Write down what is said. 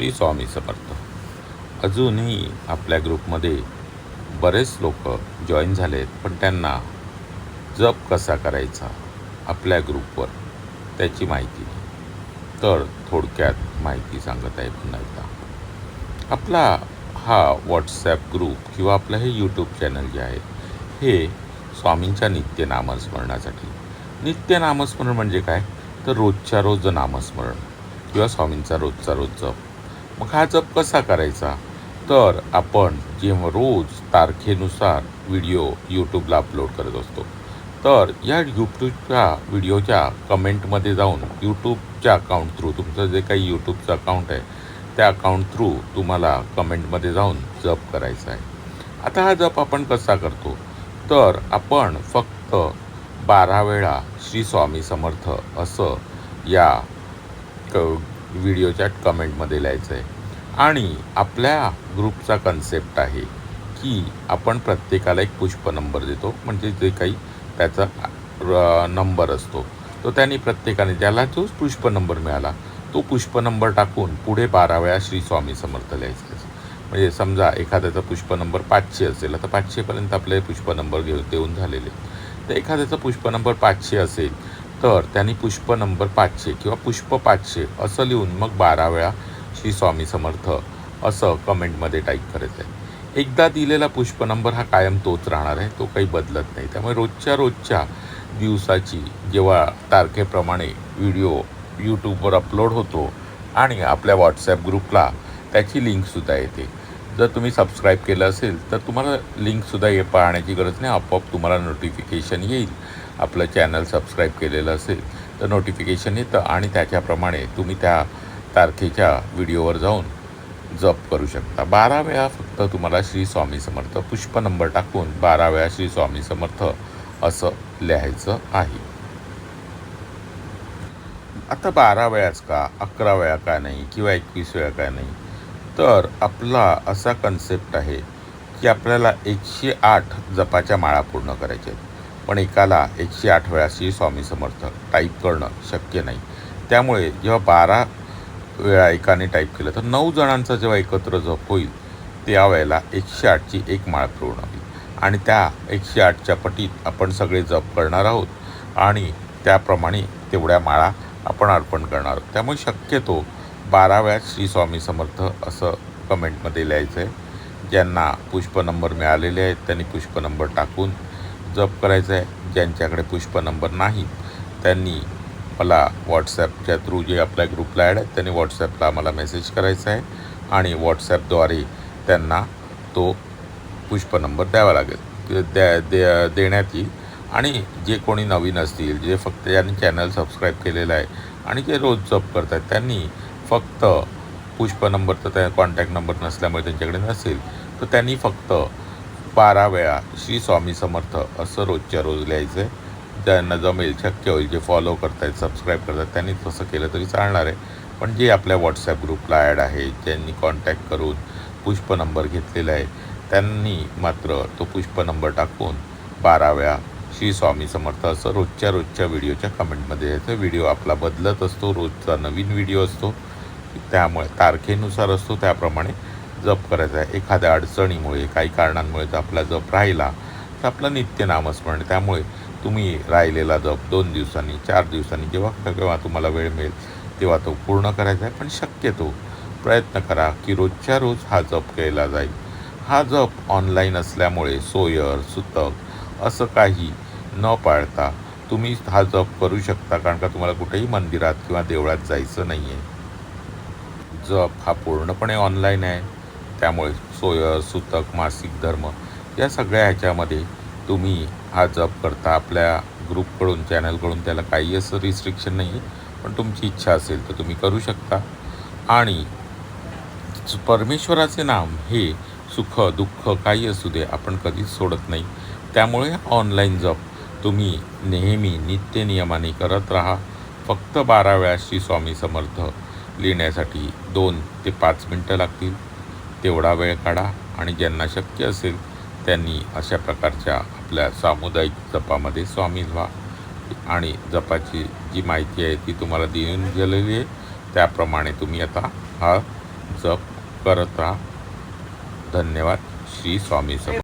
श्री स्वामी समर्थ. अजूनही आपल्या ग्रुपमध्ये बरेच लोक जॉईन झाले आहेत पण त्यांना जप कसा करायचा आपल्या ग्रुपवर त्याची माहिती नाही. तर थोडक्यात माहिती सांगत आहे पुन्हा एकदा. आपला हा व्हॉट्सॲप ग्रुप किंवा आपलं हे यूट्यूब चॅनल जे आहे हे स्वामींच्या नित्य नामस्मरणासाठी. नित्य नामस्मरण म्हणजे काय? तर रोजच्या रोज नामस्मरण किंवा स्वामींचा रोजचा रोज जप. मग हा जप कसा करायचा? तर आपण जेव्हा रोज तारखेनुसार व्हिडिओ यूट्यूबला अपलोड करत असतो तर या यूट्यूबच्या व्हिडिओच्या कमेंटमध्ये जाऊन यूट्यूबच्या अकाउंट थ्रू तुमचं जे काही यूट्यूबचं अकाउंट आहे त्या अकाउंट थ्रू तुम्हाला कमेंटमध्ये जाऊन जप करायचा आहे. आता हा जप आपण कसा करतो? तर आपण फक्त बारा वेळा श्री स्वामी समर्थ असं या क व्हिडिओच्या कमेंटमध्ये लिहायचं आहे. आणि आपल्या ग्रुपचा कन्सेप्ट आहे की आपण प्रत्येकाला एक पुष्प नंबर देतो. म्हणजे जे काही त्याचा नंबर असतो. तो त्यांनी प्रत्येकाने ज्याला जो पुष्प नंबर मिळाला तो पुष्प नंबर टाकून पुढे बारा वेळा श्री स्वामी समर्थ लिहायचं. म्हणजे समजा एखाद्याचा पुष्प नंबर पाचशे असेल तर पाचशेपर्यंत आपले पुष्प नंबर घेऊन देऊन झालेले. तर एखाद्याचा पुष्प नंबर पाचशे असेल तर त्यांनी पुष्प नंबर पाचशे किंवा पुष्प पाचशे असं लिहून मग बारा वेळा श्री स्वामी समर्थ असं कमेंटमध्ये टाईप करायचं आहे. एकदा दिलेला पुष्प नंबर हा कायम तोच राहणार आहे तो काही बदलत नाही. त्यामुळे रोजच्या रोजच्या दिवसाची जेव्हा तारखेप्रमाणे व्हिडिओ यूट्यूबवर अपलोड होतो आणि आपल्या व्हॉट्सॲप ग्रुपला त्याची लिंकसुद्धा येते. जर तुम्ही सबस्क्राईब केलं असेल तर तुम्हाला लिंकसुद्धा ये पाहण्याची गरज नाही. आपोआप तुम्हाला नोटिफिकेशन येईल. आपलं चॅनल सबस्क्राईब केलेलं असेल तर नोटिफिकेशन येतं आणि त्याच्याप्रमाणे तुम्ही त्या तारखेच्या व्हिडिओवर जाऊन जप करू शकता. बारा वेळा फक्त तुम्हाला श्री स्वामी समर्थ पुष्प नंबर टाकून बारा वेळा श्री स्वामी समर्थ असं लिहायचं आहे. आता बारा वेळाच का अकरा वेळा का नाही किंवा एकवीस वेळा का नाही? तर आपला असा कन्सेप्ट आहे की आपल्याला एकशे आठ जपाच्या माळा पूर्ण करायच्या आहेत. पण एकाला एकशे आठ वेळा श्री स्वामी समर्थ टाईप करणं शक्य नाही. त्यामुळे जेव्हा बारा वेळा एकाने टाईप केलं तर नऊ जणांचा जेव्हा एकत्र जप होईल त्यावेळेला एकशे आठची एक माळ पूर्ण होईल. आणि त्या एकशे आठच्या पटीत आपण सगळे जप करणार आहोत आणि त्याप्रमाणे तेवढ्या माळा आपण अर्पण करणार आहोत. त्यामुळे शक्यतो बारा वेळा श्री स्वामी समर्थ असं कमेंटमध्ये लिहायचं आहे ज्यांना पुष्प नंबर मिळालेले आहेत त्यांनी पुष्प नंबर टाकून जप करायचं आहे ज्यांच्याकडे पुष्प नंबर नाही त्यांनी मला व्हॉट्सॲपच्या थ्रू जे आपल्या ग्रुपला ॲड आहेत त्यांनी व्हॉट्सॲपला मला मेसेज करायचा आहे आणि व्हॉट्सॲपद्वारे त्यांना तो पुष्प नंबर द्यावा लागेल. द्या द्या देण्यात येईल. आणि जे कोणी नवीन असतील जे फक्त ज्यांनी चॅनल सबस्क्राईब केलेलं आहे आणि जे रोज जप करत आहेत त्यांनी फक्त पुष्प नंबर तर त्या कॉन्टॅक्ट नंबर नसल्यामुळे त्यांच्याकडे नसेल तर त्यांनी फक्त बारा वेळा श्री स्वामी समर्थ असं रोजच्या रोज लिहायचं आहे ज्यांना जमेल शक्य होईल जे फॉलो करतायत सबस्क्राईब करतात त्यांनी तसं केलं तरी चालणार आहे. पण जे आपल्या व्हॉट्सॲप ग्रुपला ॲड आहे ज्यांनी कॉन्टॅक्ट करून पुष्प नंबर घेतलेला आहे त्यांनी मात्र तो पुष्प नंबर टाकून बारा वेळा श्री स्वामी समर्थ असं रोजच्या रोजच्या व्हिडिओच्या कमेंटमध्ये यायचं. व्हिडिओ आपला बदलत असतो रोजचा नवीन व्हिडिओ असतो. त्यामुळे तारखेनुसार असतो त्याप्रमाणे जप करायचा आहे. एखाद्या अडचणीमुळे काही कारणांमुळे जर आपला जप राहिला तर आपलं नित्य नामस्मरण. त्यामुळे तुम्ही राहिलेला जप दोन दिवसांनी चार दिवसांनी जेव्हा केव्हा तुम्हाला वेळ मिळेल तेव्हा तो पूर्ण करायचा आहे. पण शक्यतो प्रयत्न करा की रोजच्या रोज हा जप केला जाईल. हा जप ऑनलाईन असल्यामुळे सोयर सुतक असं काही न पाळता तुम्ही हा जप करू शकता. कारण का तुम्हाला कुठेही मंदिरात किंवा देवळात जायचं नाही आहे जप हा पूर्णपणे ऑनलाईन आहे. त्यामुळे सोय सुतक मासिक धर्म या सगळ्या ह्याच्यामध्ये तुम्ही हा जप करता. आपल्या ग्रुपकडून चॅनलकडून त्याला काही असं रिस्ट्रिक्शन नाही आहे पण तुमची इच्छा असेल तर तुम्ही करू शकता. आणि परमेश्वराचे नाम हे सुख दुःख काही असू दे आपण कधीच सोडत नाही. त्यामुळे ऑनलाईन जप तुम्ही नेहमी नित्य नियमाने करत राहा. फक्त बारा वेळा श्री स्वामी समर्थ लिहिण्यासाठी दोन ते पाच मिनटं लागतील. तेवढा वेळ काढा आणि ज्यांना शक्य असेल त्यांनी अशा प्रकारच्या आपल्या सामुदायिक जपामध्ये सामील व्हा. आणि जपाची जी माहिती आहे ती तुम्हाला देऊन गेलेली आहे त्याप्रमाणे तुम्ही आता हा जप करत राहा. धन्यवाद. श्री स्वामी समर्थ.